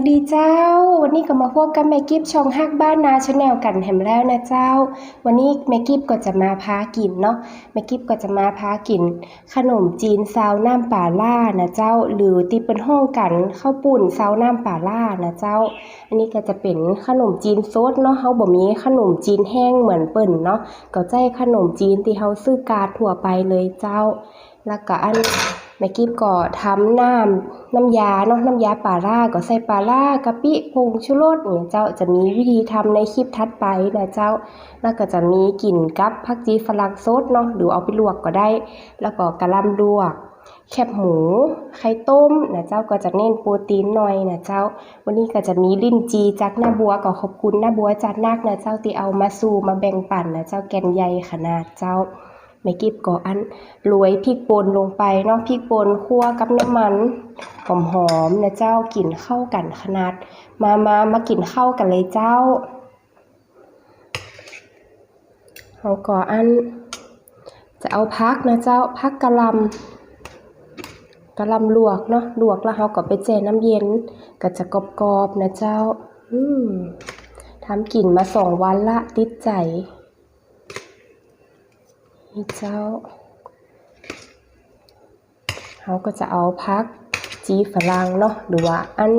วัสดีเจ้า วันนี้ก็มาพบกับแม่กิฟชองฮักบ้านนาชาแนลกันแหมแล้วนะเจ้า วันนี้แม่กิฟก็จะมาพากินเนาะแม่กิฟก็จะมาพากิน ขนมจีนซาวน้ำป่าล่านะเจ้า หรือที่เป็นห้องกันข้าวปุ่นซาวน้ำป่าล่านะเจ้า อันนี้ก็จะเป็นขนมจีนซดเนาะเฮาบ่มีขนมจีนแห้งเหมือนเปิ่นเนาะก็ใจขนมจีนที่เฮาซื้อกาดทั่วไปเลยเจ้า แล้วก็อัน แม่กิฟก็ทำน้ำน้ำยาเนาะน้ำยาปลาร่าก็ใส่ปลาร่ากะปิผงชูรสเนี่ยเจ้าจะมีวิธีทำในคลิปถัดไปนะเจ้า แล้วก็จะมีกลิ่นกับผักจีฝรั่งสดเนาะหรือเอาไปลวกก็ได้ แล้วก็กะลำลวก แคบหมู ไข่ต้มนะเจ้าก็จะเน้นโปรตีนหน่อยนะเจ้า วันนี้ก็จะมีลิ้นจีจากหน้าบัวก็ขอบคุณหน้าบัวจัดนักนะเจ้าที่เอามาสู่มาแบ่งปันนะเจ้าแกนใหญ่ขนาดเจ้า ไม่กิบก็อันโรยพริกป่นลงไปเนาะพริกป่นคั่วกับน้ำมันหอมๆนะเจ้ากลิ่นเข้ากันขนาด มามามากินเข้ากันเลยเจ้าเราก็อัน จะเอาพักนะเจ้าพักกะลำกะลำลวกเนาะลวกแล้วเราก็ไปแช่น้ำเย็น ก็จะกรอบๆนะเจ้า อืมทำกินมาสองวันละติดใจ เจ้าเขาก็จะเอาพักจีฝรั่งเนาะหรือว่าอัน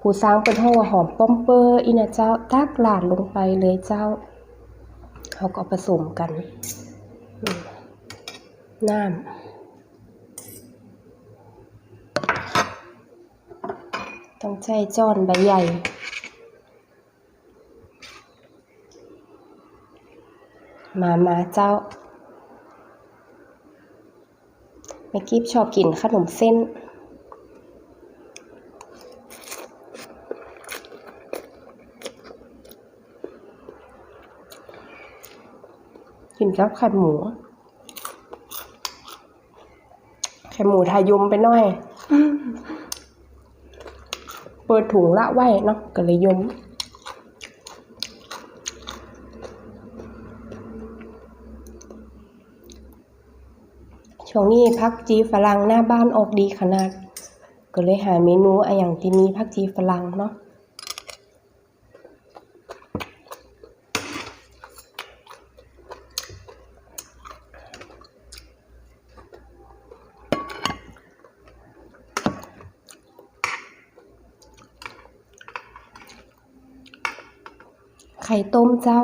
ผู้สร้างเป็นห้องว่าหอมป้อมเปอร์อีนะเจ้าตักหลาดลงไปเลยเจ้าเขาก็ผสมกันน้ำต้องใช้จอนใบใหญ่มามาเจ้า แม่กิฟชอบกินขนมเส้น กินกับไข่หมูไข่หมูทายุมไปหน่อย เปิดถุงละไว้เนาะก็เลยยม ช่วงนี้พักจีฝรั่งหน้าบ้านออกดีขนาด ก็เลยหาเมนูอะอย่างที่มีพักจีฝรั่งเนาะไข่ต้มเจ้า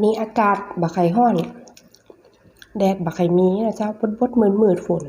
วันนี้อากาศบักไข่ห้อน แดดบักไข่มีนะเจ้าบดบดมืดมืดฝน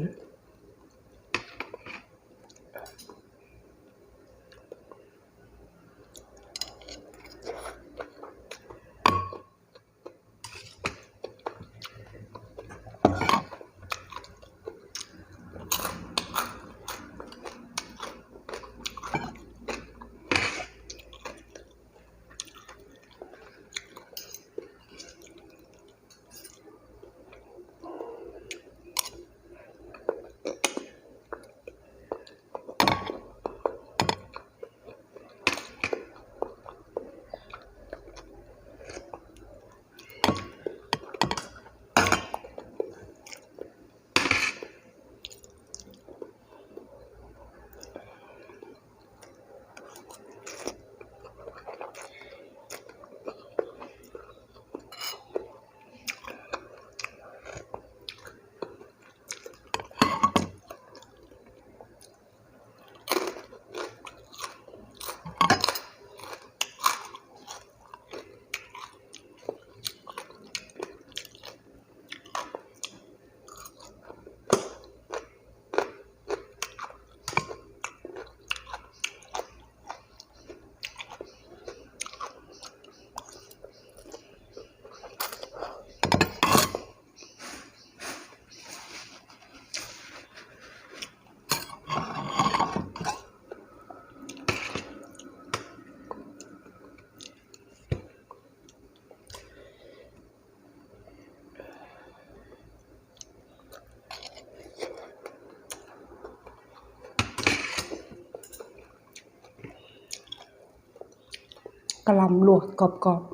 ะล่ำลวกกรอบๆ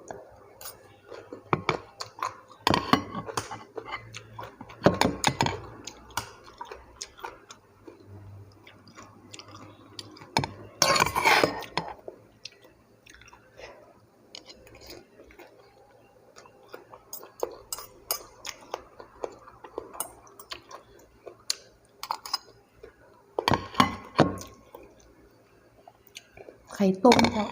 ไข่ต้มเจ้า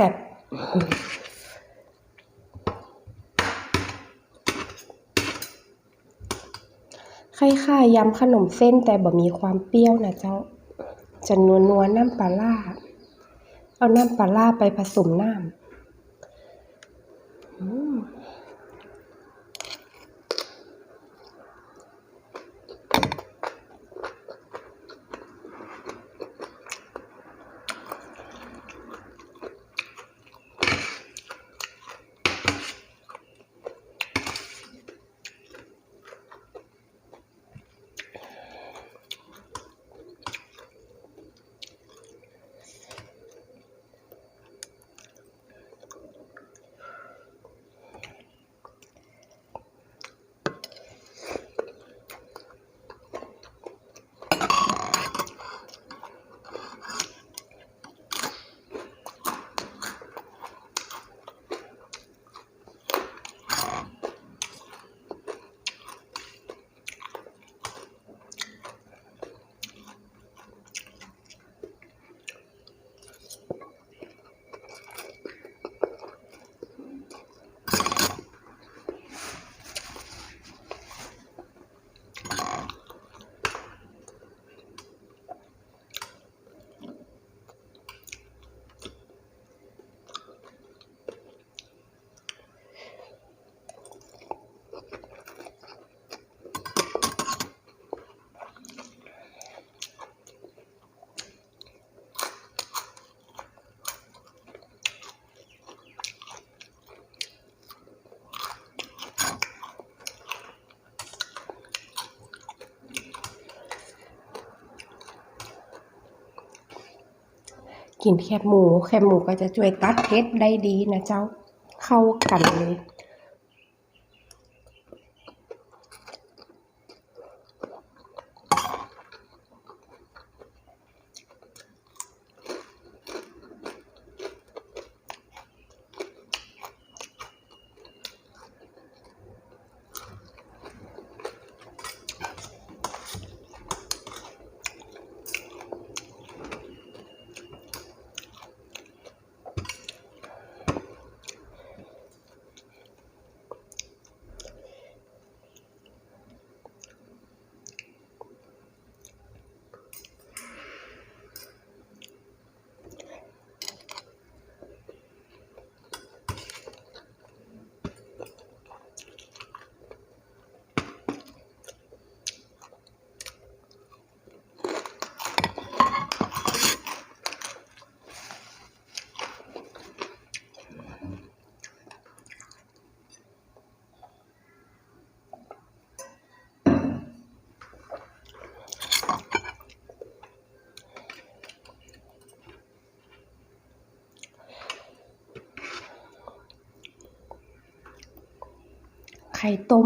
แซ่บคล้ายๆยำขนมเส้นแต่บ่มีความเปรี้ยวนะเจ้า จะนัวนัวน้ำปลาล่า เอาน้ำปลาล่าไปผสมน้ำอืม กินแคบหมู แคบหมูก็จะช่วยตัดเผ็ดได้ดีนะเจ้า เข้ากันเลย ไข่ต้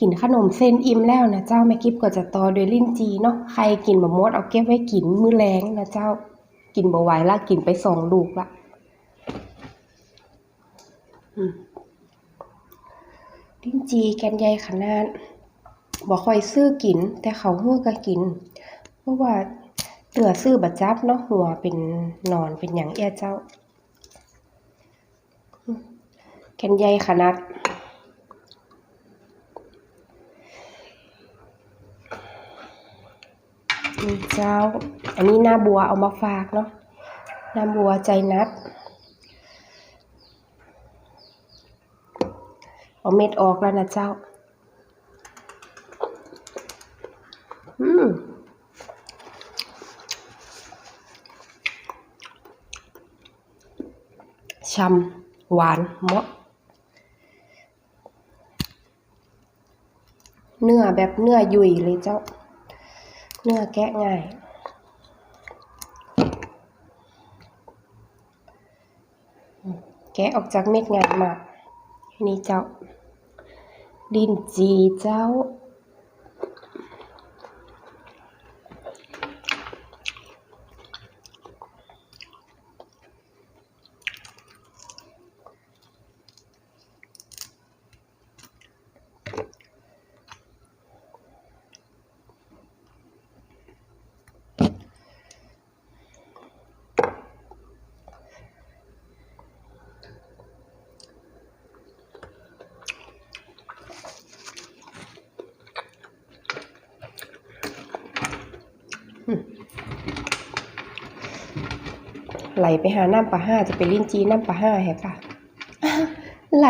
กินขนมเส้นอิ่มแล้วนะเจ้าแม่กิฟก็จะต่อด้วยลิ้นจีเนาะใครกินบะมดเอาเก็บไว้กินมื้อแรงนะเจ้ากินบ่ไหวละกินไปสองลูกละลิ้นจีแกนใหญ่ขนาดบ่ค่อยซื้อกิน แต่เขาฮู้ก็กิน เพราะว่าเหลือซื้อบัจับเนาะหัวเป็นนอนเป็นหยังเอี้ยเจ้าแกนใหญ่ขนาด เจ้า อันนี้หน้าบัวเอามาฝากเนาะหน้าบัวใจนัด เอาเม็ดออกแล้วนะเจ้า อืมช่ำหวานเหมาะเนื้อแบบเนื้อยุ่ยเลยเจ้า เนื้อแกะง่ายแกะออกจากเม็ดง่ายมากนี่เจ้าดินจีเจ้า ไหลไปหาน้ำปลาห้าจะไปลิ้นจีน้ำปลาห้าแฮะค่ะไหล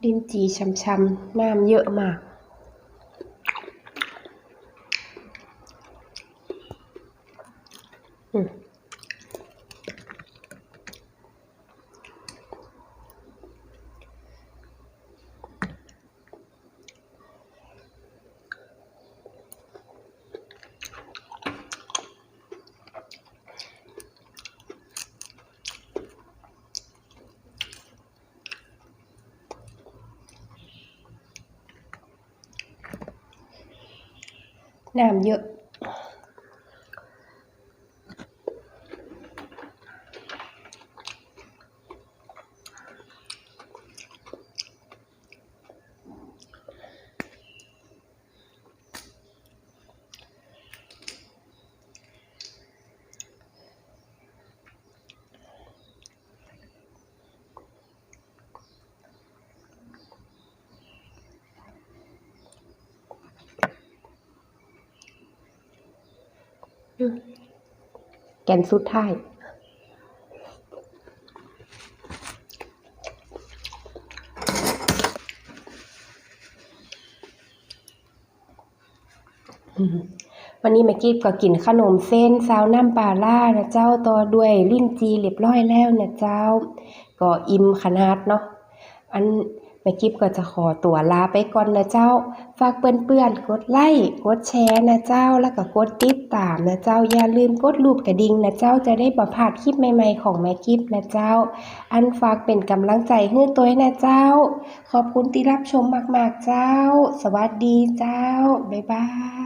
ลิ้ นจีช้ำๆน้ำเยอะมาก น้ำ นสุดท้ายวันนี้แม่กิฟก็กินขนมเส้นซาวน้ำปลาล่านะเจ้าต่อด้วยลิ้นจีเรียบร้อยแล้วนะเจ้า ก็อิ่มขนาดเนาะอัน แม่กิฟก็จะขอตัวลาไปก่อนนะเจ้า ฝากเปื่อนๆ กดไลค์กดแชร์นะเจ้า แล้วก็กดติดตามนะเจ้า อย่าลืมกดรูปกระดิ่งนะเจ้าจะได้บ่พลาดคลิปใหม่ๆของแม่กิฟนะเจ้า อันฝากเป็นกำลังใจให้ตัวนะเจ้า ขอบคุณที่รับชมมากๆเจ้า สวัสดีเจ้า บ๊ายบาย